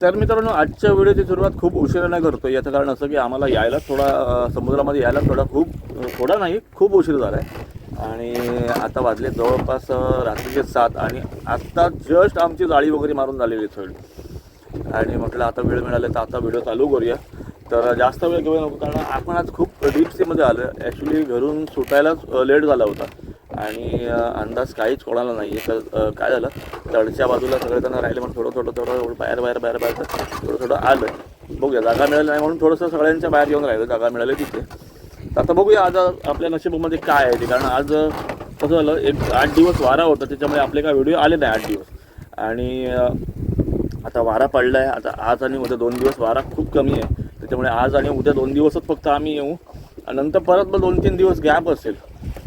तर मित्रांनो आजच्या व्हिडिओची सुरुवात खूप उशिराने करतो. याचं कारण असं की आम्हाला यायला थोडा समुद्रामध्ये यायला थोडा खूप थोडा नाही खूप उशीर झाला आहे आणि आता वाजले जवळपास रात्रीचे सात आणि आत्ता जस्ट आमची जाळी वगैरे मारून झालेली आहे आणि म्हटलं आता वेळ मिळाला तर आता व्हिडिओ चालू करूया. तर जास्त वेळ घेऊ नको कारण आपण आज खूप डीप सीमध्ये आलो ॲक्च्युली घरून सुटायलाच लेट झाला होता. आणि अंदाज काहीच कोणाला नाही आहे तर काय झालं? तळच्या बाजूला सगळेजण राहिले म्हणून थोडं थोडं थोडं थोडं बाहेर बाहेर बाहेर बाहेर थोडं थोडं आलं. बघूया जागा मिळाली नाही म्हणून थोडंसं सगळ्यांच्या बाहेर येऊन राहिलं. जागा मिळाली तिथे. तर आता बघूया आज आपल्या नशिबामध्ये काय आहे ते. कारण आज कसं झालं एक आठ दिवस वारा होता. त्याच्यामुळे आपले काय व्हिडिओ आले नाही आठ दिवस. आणि आता वारा पडला आहे आता आज आणि उद्या दोन दिवस वारा खूप कमी आहे. त्याच्यामुळे आज आणि उद्या दोन दिवसच फक्त आम्ही येऊ. नंतर परत मग दोन तीन दिवस गॅप असेल.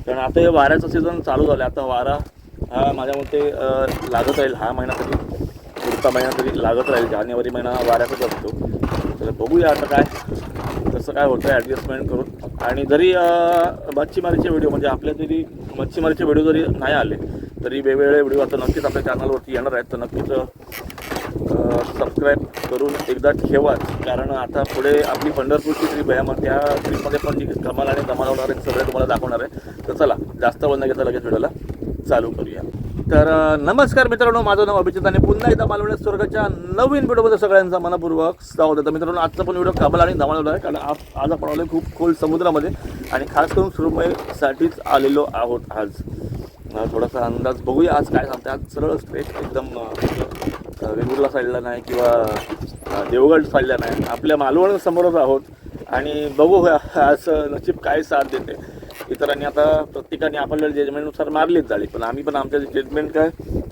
कारण आता हे वाऱ्याचं सीझन चालू झालं आता वारा हा माझ्या मते लागत राहील हा महिना तरी. पुढचा महिना तरी लागत राहील. जानेवारी महिना वाऱ्याचाच असतो. तर बघूया आता काय कसं काय होतं ॲडजस्टमेंट करून. आणि जरी मच्छीमारीचे व्हिडिओ म्हणजे आपल्या तरी मच्छीमारीचे व्हिडिओ जरी नाही आले तरी वेगवेगळे व्हिडिओ आता नक्कीच आपल्या चॅनलवरती येणार आहेत. तर नक्कीच सबस्क्राईब करून एकदा ठेवाच. कारण आता पुढे आपली पंढरपूरची ट्रीप आहे मग त्या ट्रीपमध्ये पण जी धमाल आणि धमाल होणार आहे सगळे तुम्हाला दाखवणार आहे. तर चला जास्त बोलणं घेता लगेच व्हिडिओला चालू करूया. तर नमस्कार मित्रांनो माझं नाव अभिजित आणि पुन्हा एकदा मालवणी स्वर्गाच्या नवीन व्हिडिओमध्ये सगळ्यांचा मनपूर्वक स्वागत होतं मित्रांनो आजचा पण व्हिडिओ कमाल आणि धमाल आहे कारण आज आज आपण आलो खूप खोल समुद्रामध्ये आणि खास करून सुरमईसाठीच आलेलो आहोत आज. थोडासा अंदाज बघूया आज काय सांगते आज सरळ स्ट्रेट एकदम वेंगुर्ला साईडला नाही किंवा देवगड साईडला नाही. आपल्या मालवण समोरच आहोत आणि बघू आज नशीब काय साथ देते. इतरांनी आता प्रत्येकाने आपल्या जजमेंटनुसार मारलीच झाली. पण आम्ही पण आमच्या जजमेंट काय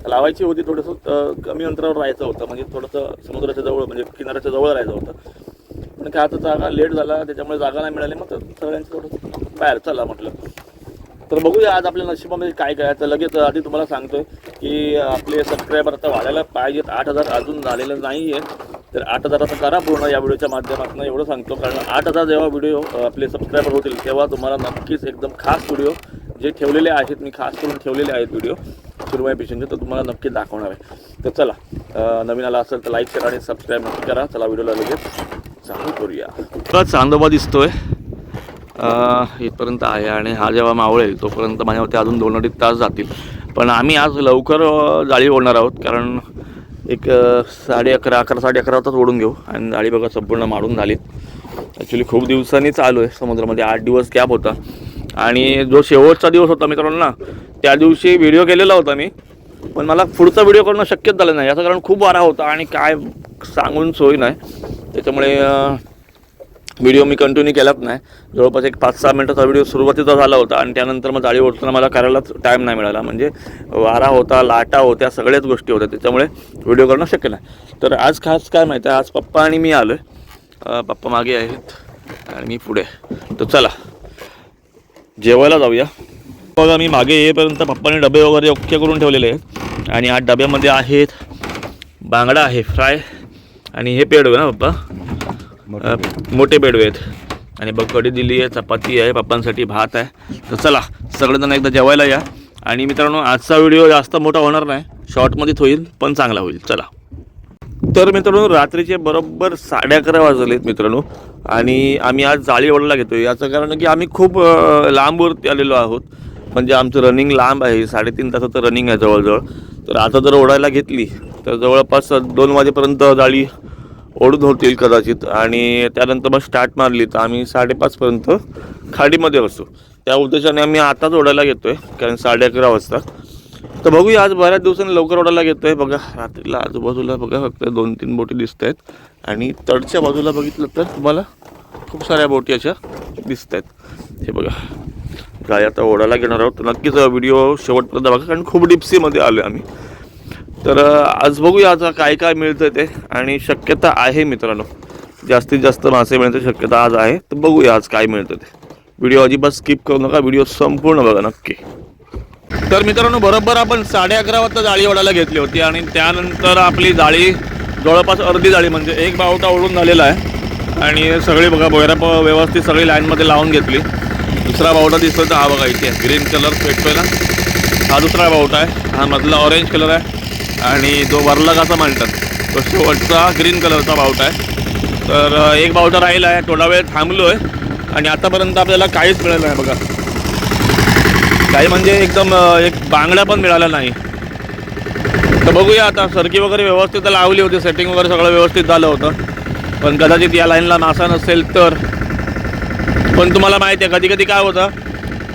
लावायची होती थोडंसं कमी अंतरावर राहायचं होतं. म्हणजे थोडंसं समुद्राच्या जवळ म्हणजे किनाऱ्याच्या जवळ राहायचं होतं. पण काय आता जागा लेट झाला त्याच्यामुळे जागा नाही मिळाली. मग सगळ्यांचं थोडंसं बाहेर चला म्हटलं. तर बघूया आज आपल्या नशिबामध्ये काय काय तर लगेच आधी तुम्हाला सांगतोय की आपले सबस्क्रायबर आता वाढायला पाहिजेत. आठ हजार अजून झालेलं नाही आहे तर आठ हजाराचं करा पूर्ण या व्हिडिओच्या माध्यमातून. एवढं सांगतो कारण आठ हजार जेव्हा व्हिडिओ आपले सबस्क्रायबर होतील तेव्हा तुम्हाला नक्कीच एकदम खास व्हिडिओ जे ठेवलेले आहेत मी खास करून ठेवलेले आहेत व्हिडिओ सुरुवाई पिशनचे तर तुम्हाला नक्की दाखवणार आहे. तर चला नवीन आला असेल तर लाईक करा आणि सबस्क्राईब नक्की करा. चला व्हिडिओला लगेच चालू करूया. चांदोबा दिसतोय. इथपर्यंत आहे आणि हा जेव्हा मावळेल तोपर्यंत माझ्यावरती अजून दोन अडीच तास जातील. पण आम्ही आज लवकर जाळी ओढणार आहोत कारण एक साडे अकरा अकरा साडे अकरा वाजताच ओढून घेऊ. आणि जाळी बघा संपूर्ण मारून झालीत. ॲक्च्युली खूप दिवसांनी चालू आहे समुद्रामध्ये आठ दिवस गॅप होता. आणि जो शेवटचा दिवस होता मित्रांनो ना त्या दिवशी व्हिडिओ केलेला होता मी. पण मला पुढचा व्हिडिओ करणं शक्यच झालं नाही. याचं कारण खूप वारा होता आणि काय सांगून सोय नाही. त्याच्यामुळे व्हिडिओ मी कंटिन्यू केलाच नाही. जवळपास एक पाच सहा मिनटाचा व्हिडिओ सुरुवातीचा झाला होता आणि त्यानंतर मग जाळी ओढताना मला करायलाच टाईम नाही मिळाला. म्हणजे वारा होता लाटा होत्या सगळ्याच गोष्टी होत्या. त्याच्यामुळे व्हिडिओ करणं शक्य नाही. तर आज खास काय माहिती आहे? आज पप्पा आणि मी आलो आहे पप्पा मागे आहेत आणि मी पुढे. तर चला जेवायला जाऊया. बघा मी मागे येईपर्यंत पप्पाने डबे वगैरे ओके करून ठेवलेले आहेत. आणि आज डब्यामध्ये आहेत बांगडा आहे फ्राय आणि हे पेड ना पप्पा? अ, मोठे पेडवे आहेत आणि बघ कढी दिली आहे चपाती आहे पप्पांसाठी भात आहे. तर चला सगळेजण एकदा जेवायला या. आणि मित्रांनो आजचा व्हिडिओ जास्त मोठा होणार नाही. शॉर्टमध्येच होईल पण चांगला होईल. चला. तर मित्रांनो रात्रीचे बरोबर साडे अकरा वाजलेत मित्रांनो. आणि आम्ही आज जाळी ओढायला घेतो याचं कारण की आम्ही खूप अ, लांबवरती आलेलो आहोत. म्हणजे आमचं रनिंग लांब आहे. साडेतीन तासाचं रनिंग आहे जवळजवळ. तर आता जर ओढायला घेतली तर जवळपास दोन वाजेपर्यंत जाळी ओढून होतील कदाचित. आणि त्यानंतर मग स्टार्ट मारली तर आम्ही साडेपाचपर्यंत खाडीमध्ये बसू. त्या उद्देशाने आम्ही आताच ओढायला घेतो आहे कारण साडे अकरा वाजता. तर बघूया आज बऱ्याच दिवसांनी लवकर ओढायला घेतोय. बघा रात्रीला आजूबाजूला बघा फक्त दोन तीन बोटी दिसत आहेत आणि तडच्या बाजूला बघितलं तर तुम्हाला खूप साऱ्या बोटी अशा दिसत आहेत हे बघा काय आता ओढायला घेणार आहोत. नक्कीच व्हिडिओ शेवटपर्यंत बघा कारण खूप डिप्सीमध्ये आलो आम्ही. तर आज बघूया आता काय काय मिळतं ते. आणि शक्यता आहे मित्रांनो. जास्तीत जास्त मासे मिळण्याची शक्यता आज आहे. तर बघूया आज काय मिळतं ते. व्हिडिओ अजिबात स्किप करू नका. व्हिडिओ संपूर्ण बघा नक्की. तर मित्रांनो बरोबर आपण साडे अकरा वाजता जाळी ओढायला घेतली होती. आणि त्यानंतर आपली जाळी जवळपास अर्धी जाळी म्हणजे एक बावटा ओढून झालेला आहे. आणि सगळी बघा बोयरा प व्यवस्थित सगळी लाईनमध्ये लावून घेतली. दुसरा बावटा दिसतो तर हा बघा इथे. ग्रीन कलर भेटतोय ना. हा दुसरा बावटा आहे. हा मधला ऑरेंज कलर आहे. आणि जो वरलग असं म्हणतात तो शेवटचा ग्रीन कलरचा बावटा आहे. तर एक बावटा राहिला आहे थोडा वेळ थांबलो आहे आणि आतापर्यंत आपल्याला काहीच मिळालं नाही बघा. काही म्हणजे एकदम एक बांगडा पण मिळाला नाही. तर बघूया आता सरकी वगैरे व्यवस्थित लावली होती सेटिंग वगैरे सगळं व्यवस्थित झालं होतं. पण कदाचित या लाईनला मासा नसेल तर. पण तुम्हाला माहिती आहे कधी कधी काय होतं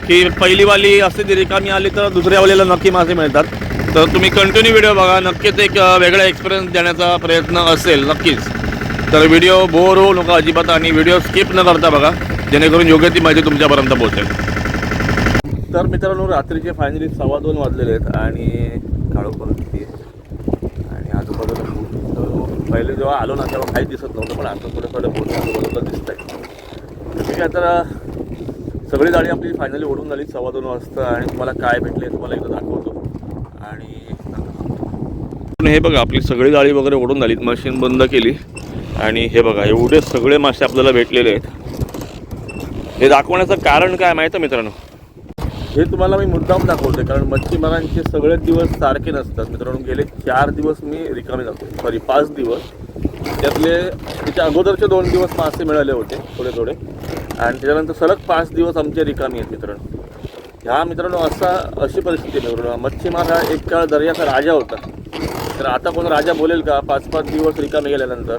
की पहिलीवाली असते ती रिकामी आली तर दुसऱ्यावालीला नक्की मासे मिळतात. तर तुम्ही कंटिन्यू व्हिडिओ बघा. नक्कीच एक वेगळा एक्सपिरियन्स देण्याचा प्रयत्न असेल. नक्कीच. तर व्हिडिओ बोर होऊ नका अजिबात आणि व्हिडिओ स्किप न करता बघा. जेणेकरून योग्य ती माहिती तुमच्यापर्यंत पोहोचेल. तर मित्रांनो रात्रीचे फायनली सव्वा दोन वाजलेले आहेत आणि काळो परत आणि आजूबाजूला पहिले जेव्हा आलो ना तेव्हा काहीच दिसत नव्हतं पण आता थोडं थोडं बोलणं आजूबाजूला दिसत आहे ठीक आहे तर सगळी गाडी आपली फायनली ओढून झाली सव्वा दोन वाजता. आणि तुम्हाला काय भेटले तुम्हाला एकदा दाखवतो. पण हे बघा आपली सगळी जाळी वगैरे ओढून झाली मशीन बंद केली. आणि हे बघा एवढे सगळे मासे आपल्याला भेटलेले आहेत. हे दाखवण्याचं कारण काय माहिती आहे मित्रांनो? हे तुम्हाला मी मुद्दाम दाखवते कारण मच्छीमारांचे सगळे दिवस सारखे नसतात. मित्रांनो गेले चार दिवस मी रिकामी जातो सॉरी पाच दिवस. त्यातले त्याच्या अगोदरचे दोन दिवस मासे मिळाले होते थोडे थोडे. आणि त्याच्यानंतर सलग पाच दिवस आमचे रिकामी आहेत मित्रांनो. ह्या मित्रांनो असा अशी परिस्थिती आहे मित्रांनो. मच्छीमार हा एक काळ दर्याचा राजा होता. तर आता कोण राजा बोलेल का? पाच पाच दिवस रिकामे गेल्यानंतर.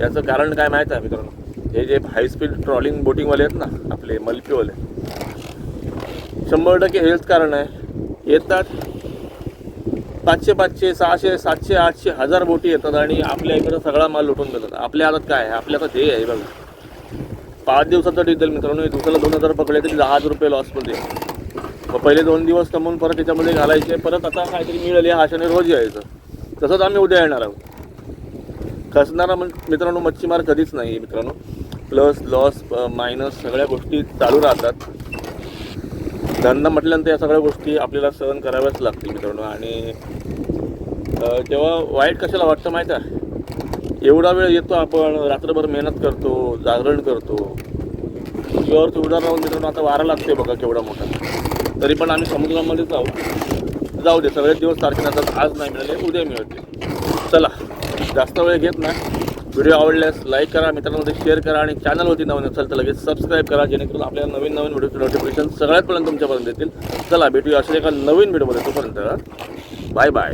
याचं कारण काय माहीत आहे मित्रांनो? हे जे हायस्पीड ट्रॉलिंग बोटिंगवाले आहेत ना आपले मल्पीवाले. शंभर टक्के हेच कारण आहे. येतात. पाचशे पाचशे सहाशे सातशे आठशे हजार बोटी येतात आणि आपल्या इकडं सगळा माल लुटून देतात. आपल्या हातात काय आहे? आपल्या हातात हे आहे बघा. पाच दिवसाचं डिझेल मित्रांनो दुसऱ्याला दोन हजार पकडले तरी दहा हजार रुपये लॉसमध्ये मग पहिले दोन दिवस कमवून परत त्याच्यामध्ये घालायचे. परत आता काहीतरी मिळेल या आशाने रोज यायचं. तसंच आम्ही उद्या येणार आहोत. खसणारा म्हण मित्रांनो मच्छीमार कधीच नाही आहे मित्रांनो. प्लस लॉस मायनस सगळ्या गोष्टी चालू राहतात. धंदा म्हटल्यानंतर या सगळ्या गोष्टी आपल्याला सहन कराव्याच लागतील मित्रांनो. आणि तेव्हा जेव्हा वाईट कशाला वाटतं माहीत आहे एवढा वेळ येतो आपण रात्रभर मेहनत करतो जागरण करतो. जीवावरती उडार राहून मित्रांनो आता वारा लागते बघा केवढा मोठा. तरी पण आम्ही समुद्रामध्येच आहोत. जाऊ दे सगळे दिवस सारखे नसतात आज नाही मिळाले उद्या मिळते चला जास्त वेळ घेत नाही. व्हिडिओ आवडल्यास लाईक करा मित्रांमध्ये शेअर करा आणि चॅनलवरती नवीन असेल तर लगेच सबस्क्राईब करा जेणेकरून आपल्याला नवीन नवीन व्हिडिओचे नोटिफिकेशन सगळ्यात पर्यंत तुमच्यापर्यंत येतील. चला भेटूया अशा एका नवीन व्हिडिओमध्ये तोपर्यंत. Bye bye